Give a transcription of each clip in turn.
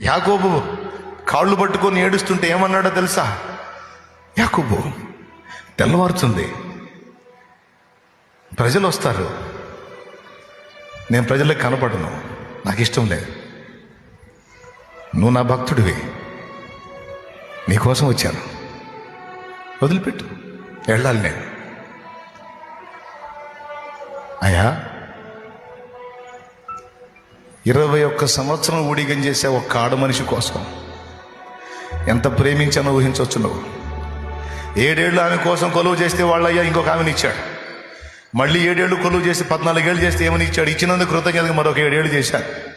యాకోబు కాళ్ళు పట్టుకొని ఏడుస్తుంటే ఏమన్నాడో తెలుసా? యాకోబు తెల్లవారుతుంది. ప్రజలు వస్తారు నేను ప్రజలకు కనపడను. నాకు ఇష్టం లేదు. నువ్వు నా భక్తుడివి. నీకోసం వచ్చాను. వదిలిపెట్టు. వెళ్ళాలి నేను. అయ్యా ఇరవై ఒక్క సంవత్సరం ఊడిగం చేసే ఒక్క ఆడ మనిషి కోసం ఎంత ప్రేమించానో ఊహించవచ్చు నువ్వు? ఏడేళ్ళు ఆమె కోసం కొలువు చేస్తే వాళ్ళయ్యా ఇంకొక ఆమెను ఇచ్చాడు. మళ్ళీ ఏడేళ్ళు కొలువు చేసి పద్నాలుగేళ్ళు చేస్తే ఏమని ఇచ్చాడు? ఇచ్చినందుకు కృతజ్ఞతగా మరొక ఏడేళ్ళు చేశాడు.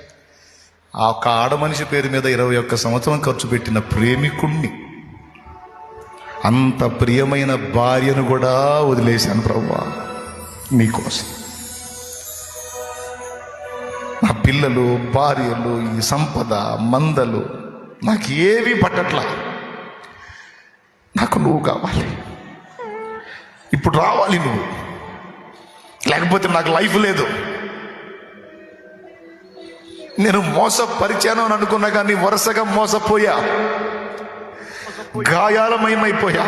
ఆ ఒక్క ఆడ మనిషి పేరు మీద ఇరవై ఒక్క సంవత్సరం ఖర్చు పెట్టిన ప్రేమికుణ్ణి అంత ప్రియమైన భార్యను కూడా వదిలేశాను ప్రభా నీకోసం. పిల్లలు భార్యలు ఈ సంపద మందలు నాకు ఏవి పట్టట్లా. నాకు నువ్వు కావాలి. ఇప్పుడు రావాలి నువ్వు. లేకపోతే నాకు లైఫ్ లేదు. నేను మోసపరిచాను అని అనుకున్నా కానీ వరుసగా మోసపోయా. గాయాలమయమైపోయా.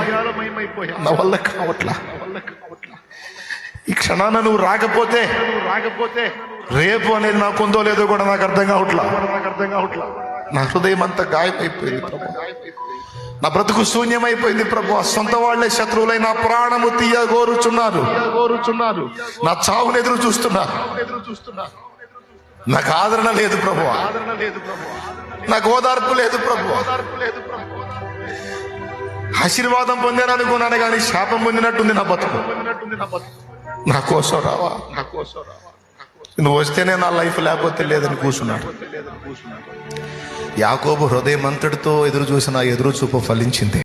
నా వల్ల కావట్లా. ఈ క్షణాన నువ్వు రాకపోతే రాకపోతే రేపు అనేది నాకు ఉందో లేదో కూడా నాకు అర్థం కావట్లా? నాకు అర్థం కావట్లా నా హృదయం అంతా గాయమైపోయింది ప్రభు. నా బ్రతుకు శూన్యమైపోయింది ప్రభు. సొంత వాళ్ళే శత్రువులై నా ప్రాణము తీయ గోరుచున్నారు గోరుచున్నారు నా చావును ఎదురు చూస్తున్నారు. ఎదురు చూస్తున్నారు నాకు ఆదరణ లేదు ప్రభు. ఆదరణ లేదు ప్రభు నాకు ఓదార్పు లేదు ప్రభు. ఓదార్పు లేదు ప్రభు ఆశీర్వాదం పొందాను అనుకున్నాను కానీ శాపం పొందినట్టుంది నా బతుకు. నా కోసం రావా నా కోసం రావా? నువ్వు వస్తేనే నా లైఫ్ లేకపోతే లేదని కూర్చున్నాడు. యాకోబు హృదయం అంతటితో ఎదురు చూసిన ఎదురు చూపు ఫలించింది.